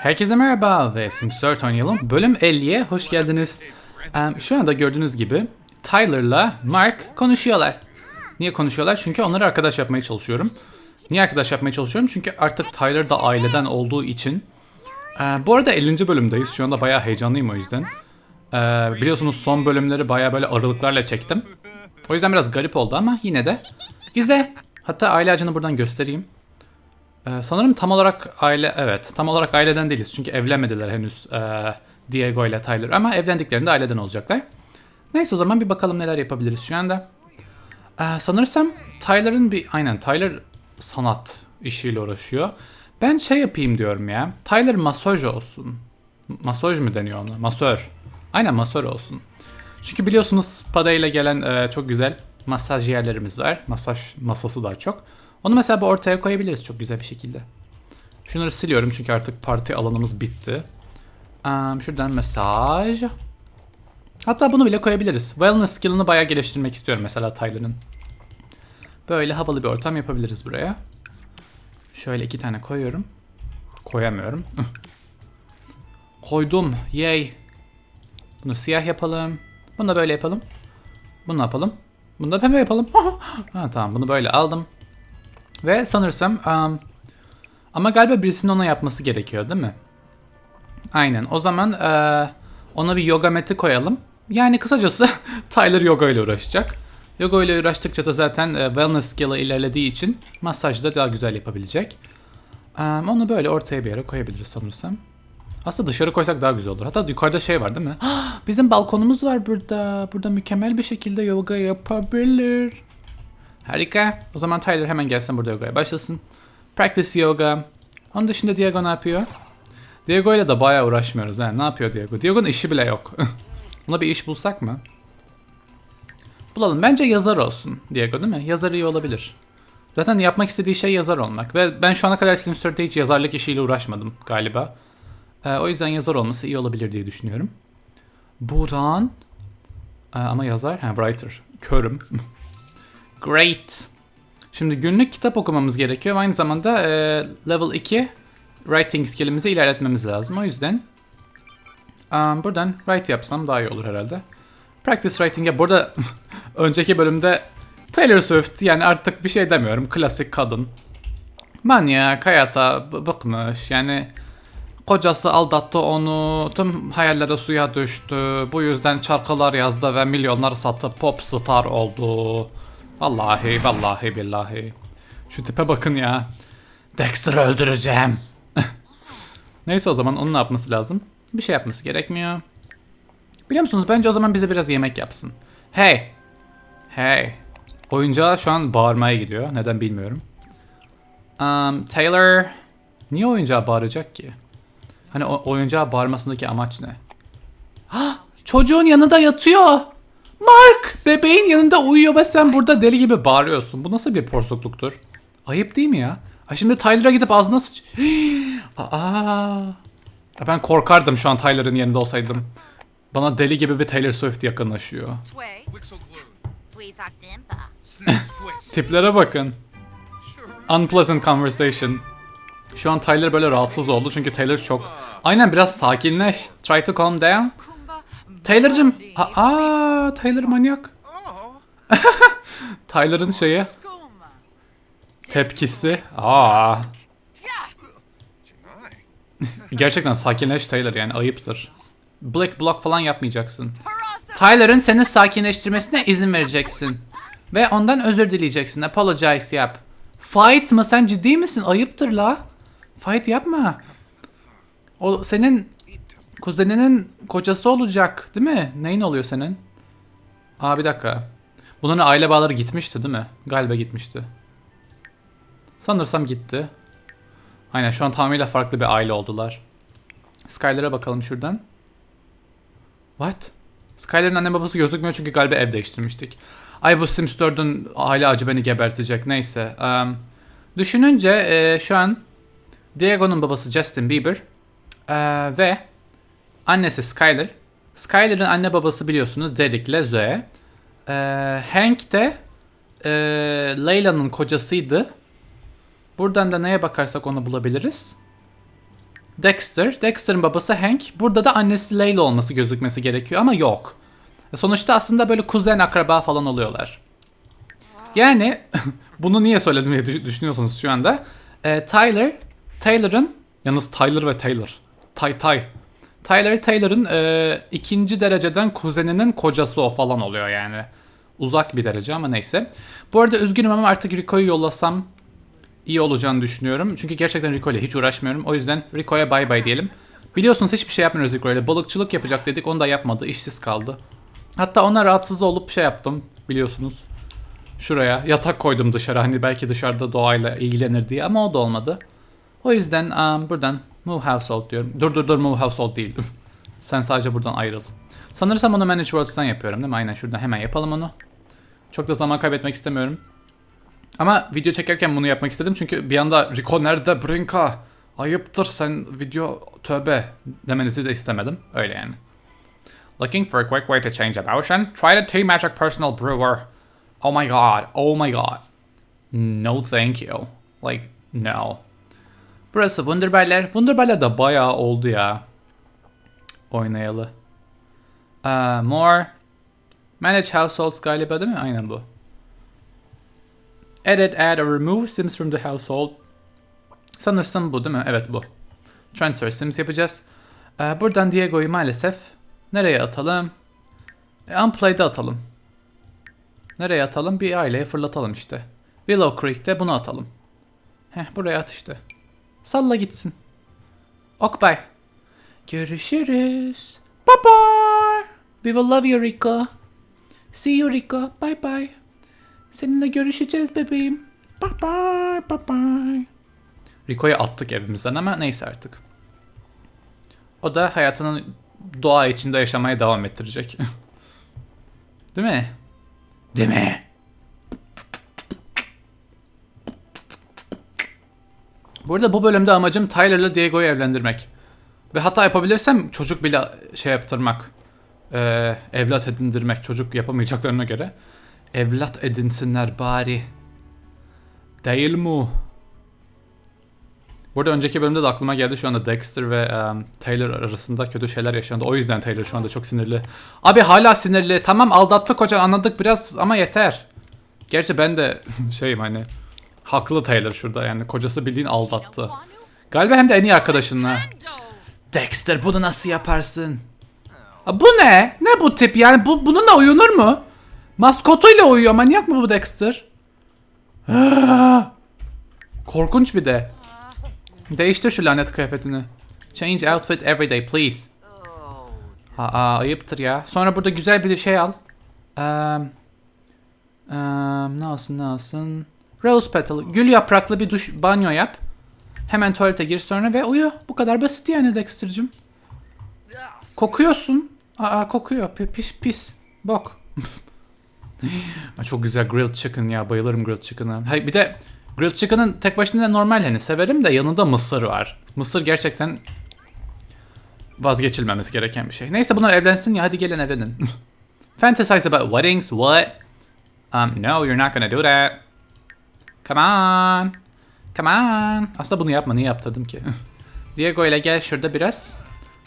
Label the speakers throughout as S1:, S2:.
S1: Herkese merhaba ve Sims 4 oynayalım. Bölüm 50'ye hoş geldiniz. Şu anda gördüğünüz gibi Tyler'la Mark konuşuyorlar. Niye konuşuyorlar? Çünkü onları arkadaş yapmaya çalışıyorum. Niye arkadaş yapmaya çalışıyorum? Çünkü artık Tyler da aileden olduğu için. Bu arada 50. bölümdeyiz. Şu anda bayağı heyecanlıyım o yüzden. Biliyorsunuz son bölümleri bayağı böyle aralıklarla çektim. O yüzden biraz garip oldu ama yine de güzel. Hatta aile ağacını buradan göstereyim. Ee, sanırım tam olarak aile evet tam olarak aileden değiliz çünkü evlenmediler henüz ee, Diego ile Tyler ama evlendiklerinde aileden olacaklar. Neyse o zaman bir bakalım neler yapabiliriz şu anda. Ee, sanırsam Tyler'ın bir aynen Tyler sanat işiyle uğraşıyor. Ben şey yapayım diyorum ya. Tyler masaj olsun. Masaj mı deniyor ona? Masör. Aynen masör olsun. Çünkü biliyorsunuz Spada ile gelen e, çok güzel masaj yerlerimiz var. Masaj masası daha çok. Onu mesela bu ortaya koyabiliriz çok güzel bir şekilde. Şunları siliyorum çünkü artık parti alanımız bitti. Am, şuradan mesaj. Hatta bunu bile koyabiliriz. Wellness skill'ını bayağı geliştirmek istiyorum mesela Tyler'ın. Böyle havalı bir ortam yapabiliriz buraya. Şöyle iki tane koyuyorum. Koyamıyorum. Koydum. Yay. Bunu siyah yapalım. Bunu da böyle yapalım. Bunu yapalım. Bunu da pembe yapalım. ha, tamam bunu böyle aldım. Ve sanırsam um, ama galiba birisinin ona yapması gerekiyor değil mi? Aynen. O zaman eee, ona bir yoga meti koyalım. Yani kısacası Tyler yoga ile uğraşacak. Yoga ile uğraştıkça da zaten e, wellness skill'ı ilerlediği için masajı da daha güzel yapabilecek. Em, onu böyle ortaya bir yere koyabiliriz sanırsam. Aslında dışarı koysak daha güzel olur. Hatta yukarıda şey var değil mi? Bizim balkonumuz var burada. Burada mükemmel bir şekilde yoga yapabilir. Harika. O zaman Tyler hemen gelsin burada yogaya başlasın. Practice yoga. Onun dışında Diego ne yapıyor? Diego ile de bayağı uğraşmıyoruz. ha. Ne yapıyor Diego? Diego'nun işi bile yok. Ona bir iş bulsak mı? Bulalım. Bence yazar olsun Diego değil mi? Yazar iyi olabilir. Zaten yapmak istediği şey yazar olmak. Ve ben şu ana kadar Sims 4'te hiç yazarlık işiyle uğraşmadım galiba. Ee, o yüzden yazar olması iyi olabilir diye düşünüyorum. Buran. Ee, ama yazar. Ha, writer. Körüm. Great. Şimdi günlük kitap okumamız gerekiyor. Aynı zamanda e, level 2 writing skillimizi ilerletmemiz lazım. O yüzden um, buradan write yapsam daha iyi olur herhalde. Practice writing'e burada önceki bölümde Taylor Swift yani artık bir şey demiyorum. Klasik kadın. Manyak, hayata bıkmış. Yani kocası aldattı onu. Tüm hayalleri suya düştü. Bu yüzden şarkılar yazdı ve milyonlar satıp pop star oldu. Vallahi vallahi billahi. Şu tipe bakın ya. Dexter'ı öldüreceğim. Neyse o zaman onun ne yapması lazım? Bir şey yapması gerekmiyor. Biliyor musunuz bence o zaman bize biraz yemek yapsın. Hey. Hey. Oyuncağı şu an bağırmaya gidiyor. Neden bilmiyorum. Um, Taylor. Niye oyuncağa bağıracak ki? Hani o oyuncağa bağırmasındaki amaç ne? Hah, çocuğun yanında yatıyor. Mark bebeğin yanında uyuyor ve sen burada deli gibi bağırıyorsun. Bu nasıl bir porsukluktur? Ayıp değil mi ya? Ay şimdi Tyler'a gidip ağzına sıç... Aa. Ben korkardım şu an Tyler'ın yerinde olsaydım. Bana deli gibi bir Taylor Swift yakınlaşıyor. Tiplere bakın. Unpleasant conversation. Şu an Tyler böyle rahatsız oldu çünkü Taylor çok... Aynen biraz sakinleş. Try to calm down. Taylor'cım. Aa, Taylor manyak. Tyler'ın şeyi. Tepkisi. Aa. Gerçekten sakinleş Taylor yani ayıptır. Black block falan yapmayacaksın. Tyler'ın seni sakinleştirmesine izin vereceksin. Ve ondan özür dileyeceksin. Apologize yap. Fight mı? Sen ciddi misin? Ayıptır la. Fight yapma. O senin kuzeninin kocası olacak değil mi? Neyin oluyor senin? Aa bir dakika. Bunların aile bağları gitmişti değil mi? Galiba gitmişti. Sanırsam gitti. Aynen şu an tamamıyla farklı bir aile oldular. Skyler'a bakalım şuradan. What? Skyler'ın anne babası gözükmüyor çünkü galiba ev değiştirmiştik. Ay bu Sims 4'ün aile acı beni gebertecek. Neyse. Um, düşününce e, şu an Diego'nun babası Justin Bieber e, ve annesi Skyler. Skyler'ın anne babası biliyorsunuz Derek ile Zoe. E, Hank de e, Leyla'nın kocasıydı. Buradan da neye bakarsak onu bulabiliriz. Dexter. Dexter'ın babası Hank. Burada da annesi Layla olması gözükmesi gerekiyor ama yok. Sonuçta aslında böyle kuzen akraba falan oluyorlar. Yani bunu niye söyledim diye düş- düşünüyorsunuz şu anda. Ee, Tyler, Taylor'ın yalnız Tyler ve Taylor. Tay Tay. Tyler Taylor'ın e, ikinci dereceden kuzeninin kocası o falan oluyor yani. Uzak bir derece ama neyse. Bu arada üzgünüm ama artık Rico'yu yollasam iyi olacağını düşünüyorum. Çünkü gerçekten Rico ile hiç uğraşmıyorum. O yüzden Rico'ya bay bay diyelim. Biliyorsunuz hiçbir şey yapmıyoruz Rico ile. Balıkçılık yapacak dedik onu da yapmadı. İşsiz kaldı. Hatta ona rahatsız olup şey yaptım biliyorsunuz. Şuraya yatak koydum dışarı hani belki dışarıda doğayla ilgilenir diye ama o da olmadı. O yüzden um, buradan move household diyorum. Dur dur dur move household değil. Sen sadece buradan ayrıl. Sanırsam onu manage worlds'tan yapıyorum değil mi? Aynen şuradan hemen yapalım onu. Çok da zaman kaybetmek istemiyorum. Ama video çekerken bunu yapmak istedim çünkü bir anda Rico nerede Brinka? Ayıptır sen video tövbe demenizi de istemedim. Öyle yani. Looking for a quick way to change emotion? Try the Tea Magic Personal Brewer. Oh my god, oh my god. No thank you. Like, no. Burası Wunderbar'ler. Wunderbar'ler de bayağı oldu ya. Oynayalı. Uh, more. Manage households galiba değil mi? Aynen bu. Edit, add or remove sims from the household. Sanırsam bu değil mi? Evet bu. Transfer sims yapacağız. Ee, buradan Diego'yu maalesef nereye atalım? E, Unplay'de atalım. Nereye atalım? Bir aileye fırlatalım işte. Willow Creek'te bunu atalım. Heh buraya at işte. Salla gitsin. Ok bye. Görüşürüz. Bye bye. We will love you Rico. See you Rico. Bye bye. Seninle görüşeceğiz bebeğim. Bye bye. Bye bye. Rico'yu attık evimizden ama neyse artık. O da hayatını doğa içinde yaşamaya devam ettirecek. Değil mi? Değil mi? Bu arada bu bölümde amacım Tyler'la Diego'yu evlendirmek. Ve hatta yapabilirsem çocuk bile şey yaptırmak. Ee, evlat edindirmek. Çocuk yapamayacaklarına göre. Evlat edinsinler bari. Değil mi? Burada önceki bölümde de aklıma geldi şu anda Dexter ve um, Taylor arasında kötü şeyler yaşandı. O yüzden Taylor şu anda çok sinirli. Abi hala sinirli. Tamam aldattı kocan anladık biraz ama yeter. Gerçi ben de şeyim hani haklı Taylor şurada yani kocası bildiğin aldattı. Galiba hem de en iyi arkadaşınla. Dexter bunu nasıl yaparsın? Aa, bu ne? Ne bu tip yani bu bununla uyunur mu? Maskotuyla uyuyor manyak mı bu Dexter? Korkunç bir de. Değiştir şu lanet kıyafetini. Change outfit every day please. Aa ayıptır ya. Sonra burada güzel bir şey al. Um, um, ne olsun ne olsun. Rose petal. Gül yapraklı bir duş banyo yap. Hemen tuvalete gir sonra ve uyu. Bu kadar basit yani Dexter'cım. Kokuyorsun. Aa kokuyor. P- pis pis. Bok. Çok güzel grilled chicken ya. Bayılırım grilled chicken'a. Hayır bir de grilled chicken'ın tek başına normal hani severim de yanında mısır var. Mısır gerçekten vazgeçilmemesi gereken bir şey. Neyse bunlar evlensin ya hadi gelin evlenin. Fantasize about weddings? What? Um, no, you're not gonna do that. Come on. Come on. Aslında bunu yapma. Niye yaptırdım ki? Diego ile gel şurada biraz.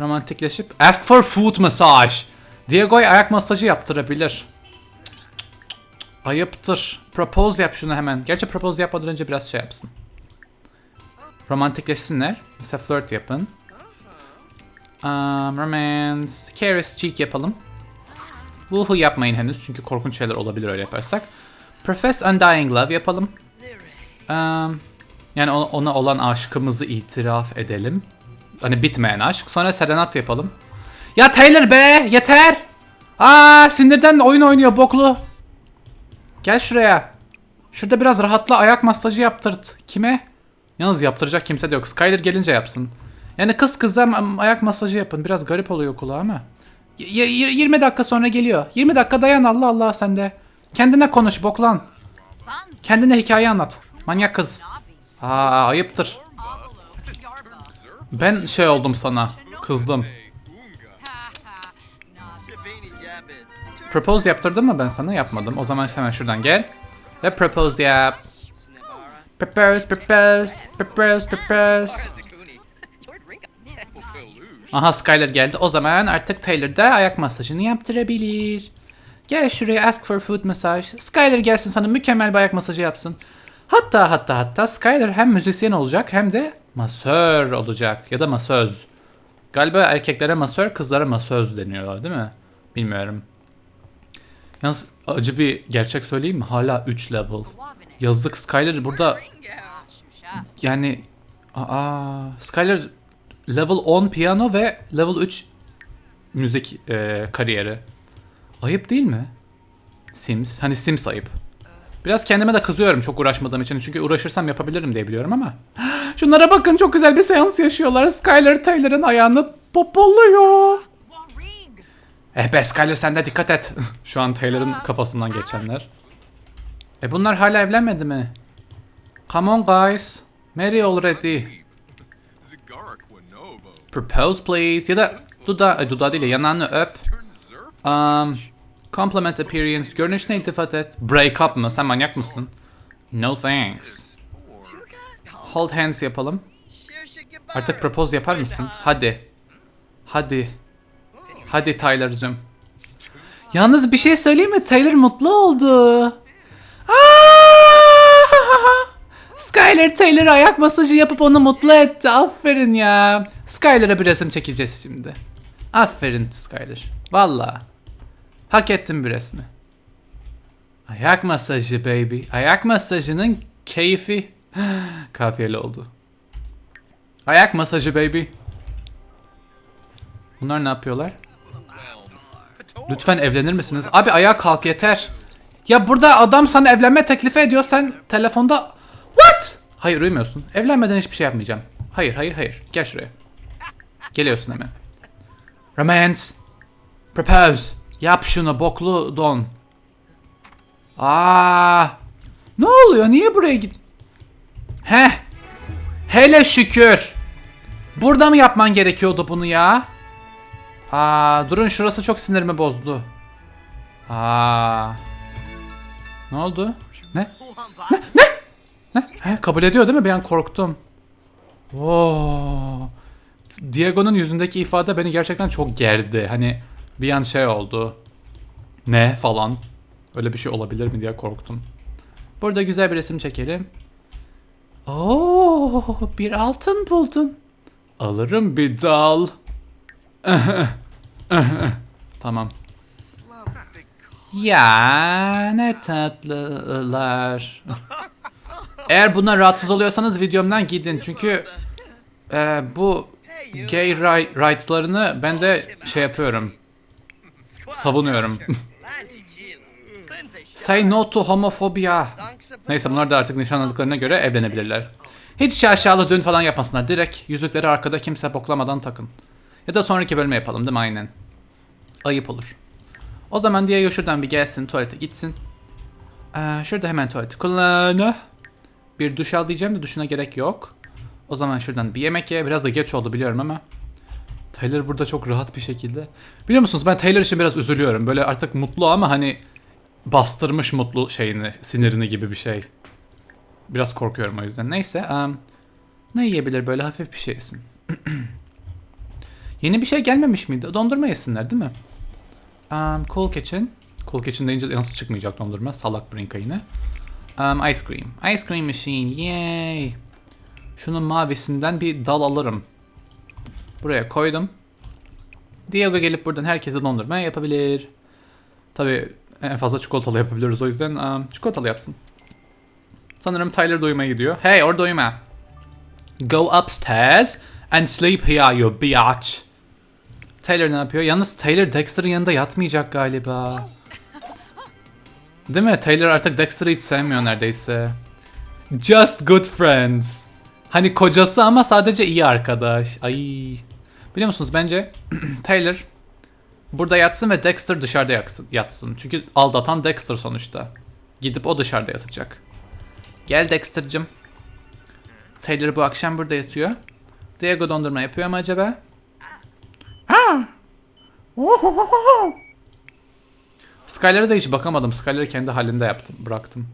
S1: Romantikleşip. Ask for foot massage. Diego'ya ayak masajı yaptırabilir. Ayıptır. Propose yap şunu hemen. Gerçi propose yapmadan önce biraz şey yapsın. Romantikleşsinler. Mesela flirt yapın. Um, romance. Caress cheek yapalım. Woohoo yapmayın henüz çünkü korkunç şeyler olabilir öyle yaparsak. Profess Undying Love yapalım. Yani ona, olan aşkımızı itiraf edelim. Hani bitmeyen aşk. Sonra serenat yapalım. Ya Taylor be yeter. Aa sinirden oyun oynuyor boklu. Gel şuraya. Şurada biraz rahatla ayak masajı yaptırt. Kime? Yalnız yaptıracak kimse de yok. Skyler gelince yapsın. Yani kız kızlar am- ayak masajı yapın. Biraz garip oluyor kulağa ama. Y- y- 20 dakika sonra geliyor. 20 dakika dayan Allah Allah sen de. Kendine konuş boklan. Kendine hikaye anlat. Manyak kız. Aa ayıptır. Ben şey oldum sana. Kızdım. Propose yaptırdım mı ben sana? Yapmadım. O zaman hemen şuradan gel. Ve propose yap. Propose, propose, propose, propose. Aha Skyler geldi. O zaman artık Taylor da ayak masajını yaptırabilir. Gel şuraya ask for foot massage. Skyler gelsin sana mükemmel bir ayak masajı yapsın. Hatta hatta hatta Skyler hem müzisyen olacak hem de masör olacak ya da masöz. Galiba erkeklere masör, kızlara masöz deniyor değil mi? Bilmiyorum. Yalnız acı bir gerçek söyleyeyim mi? Hala 3 level. Yazık Skyler burada yani aa Skyler level 10 piyano ve level 3 müzik e, kariyeri. Ayıp değil mi? Sims. Hani Sims ayıp. Biraz kendime de kızıyorum çok uğraşmadığım için. Çünkü uğraşırsam yapabilirim diye biliyorum ama. Şunlara bakın çok güzel bir seans yaşıyorlar. Skyler Taylor'ın ayağını popoluyor. Eh be Skyler sen de dikkat et. Şu an Taylor'ın kafasından geçenler. E bunlar hala evlenmedi mi? Come on guys. Marry already. Propose please. Ya da duda, ay, duda değil ya yanağını öp. Um, compliment appearance. Görünüşüne iltifat et. Break up mı? Sen manyak mısın? No thanks. Hold hands yapalım. Artık propose yapar mısın? Hadi. Hadi. Hadi Tyler'cığım. Yalnız bir şey söyleyeyim mi? Tyler mutlu oldu. Aa! Skyler Taylor ayak masajı yapıp onu mutlu etti. Aferin ya. Skyler'a bir resim çekeceğiz şimdi. Aferin Skyler. Valla. Hak ettin bir resmi. Ayak masajı baby. Ayak masajının keyfi. Kafiyeli oldu. Ayak masajı baby. Bunlar ne yapıyorlar? Lütfen evlenir misiniz? Abi ayağa kalk yeter. Ya burada adam sana evlenme teklifi ediyor sen telefonda What? Hayır uyumuyorsun. Evlenmeden hiçbir şey yapmayacağım. Hayır hayır hayır. Gel şuraya. Geliyorsun hemen. Romance. Propose. Yap şunu boklu don. Aa! Ne oluyor? Niye buraya git? He. Hele şükür. Burada mı yapman gerekiyordu bunu ya? Aa, durun şurası çok sinirimi bozdu. Aa. Ne oldu? Ne? Ne? Ne? Ne? He, kabul ediyor değil mi? An korktum. Oo. Diego'nun yüzündeki ifade beni gerçekten çok gerdi. Hani bir an şey oldu. Ne falan. Öyle bir şey olabilir mi diye korktum. Burada güzel bir resim çekelim. Oo, bir altın buldun. Alırım bir dal. tamam. Ya ne tatlılar. Eğer buna rahatsız oluyorsanız videomdan gidin çünkü e, bu gay ri- rights'larını ben de şey yapıyorum. Savunuyorum. Say no to homofobia. Neyse bunlar da artık nişanladıklarına göre evlenebilirler. Hiç aşağılı düğün falan yapmasınlar. Direkt yüzükleri arkada kimse boklamadan takın. Ya da sonraki bölüme yapalım değil mi? Aynen. Ayıp olur. O zaman Diego şuradan bir gelsin tuvalete gitsin. Ee, şurada hemen tuvaleti kullan. Bir duş al diyeceğim de duşuna gerek yok. O zaman şuradan bir yemek ye. Biraz da geç oldu biliyorum ama. Taylor burada çok rahat bir şekilde. Biliyor musunuz ben Taylor için biraz üzülüyorum. Böyle artık mutlu ama hani bastırmış mutlu şeyini, sinirini gibi bir şey. Biraz korkuyorum o yüzden. Neyse. em, ne yiyebilir böyle hafif bir şey yesin. Yeni bir şey gelmemiş miydi? Dondurma yesinler değil mi? Um, cool Kitchen. Cool Kitchen deyince nasıl çıkmayacak dondurma? Salak Brinka yine. Um, ice Cream. Ice Cream Machine. Yay. Şunun mavisinden bir dal alırım. Buraya koydum. Diego gelip buradan herkese dondurma yapabilir. Tabi en fazla çikolatalı yapabiliriz o yüzden um, çikolatalı yapsın. Sanırım Tyler doyuma gidiyor. Hey orada uyuma. Go upstairs and sleep here you bitch. Taylor ne yapıyor? Yalnız Taylor Dexter'ın yanında yatmayacak galiba. Değil mi? Taylor artık Dexter'ı hiç sevmiyor neredeyse. Just good friends. Hani kocası ama sadece iyi arkadaş. Ay. Biliyor musunuz bence Taylor burada yatsın ve Dexter dışarıda yatsın. yatsın. Çünkü aldatan Dexter sonuçta. Gidip o dışarıda yatacak. Gel Dexter'cım. Taylor bu akşam burada yatıyor. Diego dondurma yapıyor mu acaba? Ohohoho! Skyler'a da hiç bakamadım. Skyler'ı kendi halinde yaptım, bıraktım.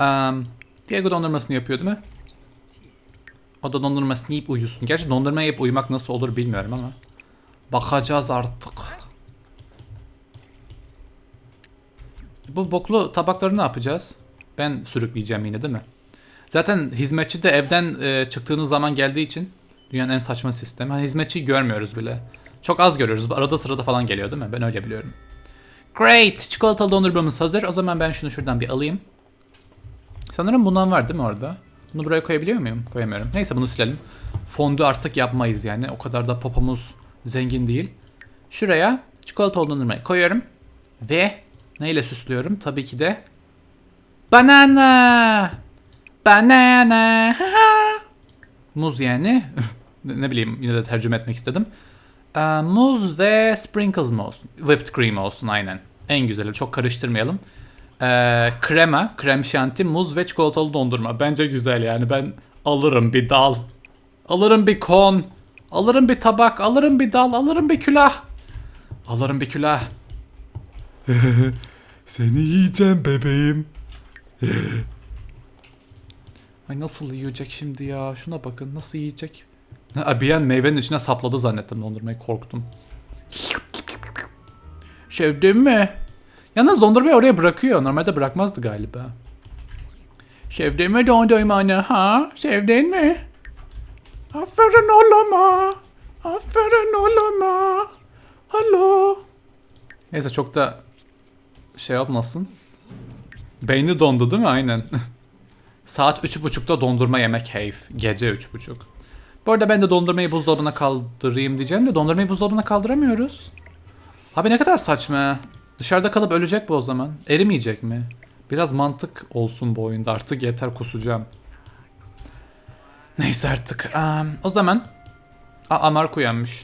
S1: Um, Diego dondurmasını yapıyor değil mi? O da dondurmasını yiyip uyusun. Gerçi dondurma yiyip uyumak nasıl olur bilmiyorum ama. Bakacağız artık. Bu boklu tabakları ne yapacağız? Ben sürükleyeceğim yine değil mi? Zaten hizmetçi de evden e, çıktığınız zaman geldiği için dünyanın en saçma sistemi. Hani hizmetçiyi görmüyoruz bile. Çok az görüyoruz. Arada sırada falan geliyor değil mi? Ben öyle biliyorum. Great! Çikolatalı dondurmamız hazır. O zaman ben şunu şuradan bir alayım. Sanırım bundan var değil mi orada? Bunu buraya koyabiliyor muyum? Koyamıyorum. Neyse bunu silelim. Fondü artık yapmayız yani. O kadar da popomuz zengin değil. Şuraya çikolatalı dondurmayı koyuyorum. Ve neyle süslüyorum? Tabii ki de banana. Banana. Muz yani. ne bileyim yine de tercüme etmek istedim. Ee, muz ve sprinkles mı olsun? Whipped cream olsun aynen. En güzeli çok karıştırmayalım. Ee, krema, krem şanti, muz ve çikolatalı dondurma. Bence güzel yani ben alırım bir dal. Alırım bir kon. Alırım bir tabak, alırım bir dal, alırım bir külah. Alırım bir külah.
S2: Seni yiyeceğim bebeğim.
S1: Ay nasıl yiyecek şimdi ya? Şuna bakın nasıl yiyecek? Bir an meyvenin içine sapladı zannettim dondurmayı korktum. Sevdin mi? Yalnız dondurmayı oraya bırakıyor. Normalde bırakmazdı galiba. Sevdin mi dondurmanı ha? Sevdin mi? Aferin oğluma. Aferin oğluma. Alo. Neyse çok da şey yapmasın. Beyni dondu değil mi? Aynen. Saat 3.30'da dondurma yemek keyif. Gece 3.30. Bu arada ben de dondurmayı buzdolabına kaldırayım diyeceğim de dondurmayı buzdolabına kaldıramıyoruz. Abi ne kadar saçma. Dışarıda kalıp ölecek bu o zaman. Erimeyecek mi? Biraz mantık olsun bu oyunda artık yeter kusacağım. Neyse artık. Am, o zaman. Aa Mark uyanmış.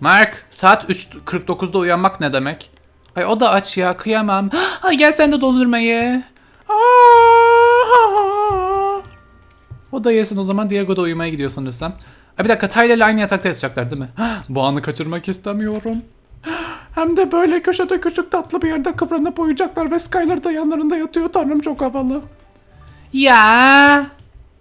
S1: Mark saat 3.49'da uyanmak ne demek? Ay o da aç ya kıyamam. Ay gel sen de dondurmayı. O da yesin o zaman Diego da uyumaya gidiyor sanırsam. Ay bir dakika Tyler'le aynı yatakta yatacaklar değil mi? Bu anı kaçırmak istemiyorum. Hem de böyle köşede küçük tatlı bir yerde kıvranıp uyuyacaklar ve Skylar da yanlarında yatıyor. Tanrım çok havalı. Ya,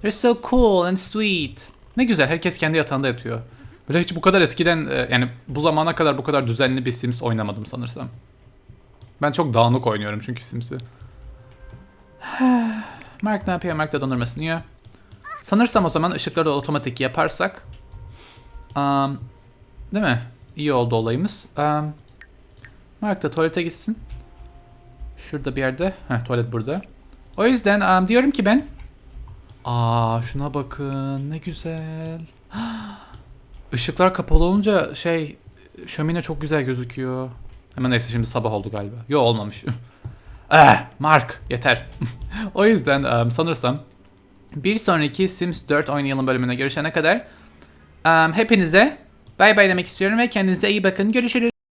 S1: they're so cool and sweet. Ne güzel herkes kendi yatağında yatıyor. Böyle hiç bu kadar eskiden e, yani bu zamana kadar bu kadar düzenli bir Sims oynamadım sanırsam. Ben çok dağınık oynuyorum çünkü Sims'i. Mark ne yapıyor? Mark da dondurmasını yiyor. Sanırsam o zaman ışıkları da otomatik yaparsak. Um, değil mi? İyi oldu olayımız. Um, Mark da tuvalete gitsin. Şurada bir yerde. Heh, tuvalet burada. O yüzden um, diyorum ki ben. Aa şuna bakın ne güzel. Işıklar kapalı olunca şey şömine çok güzel gözüküyor. Hemen neyse şimdi sabah oldu galiba. Yo olmamış. eh Mark yeter. o yüzden um, sanırsam bir sonraki Sims 4 oynayalım bölümüne görüşene kadar um, hepinize bay bay demek istiyorum ve kendinize iyi bakın. Görüşürüz.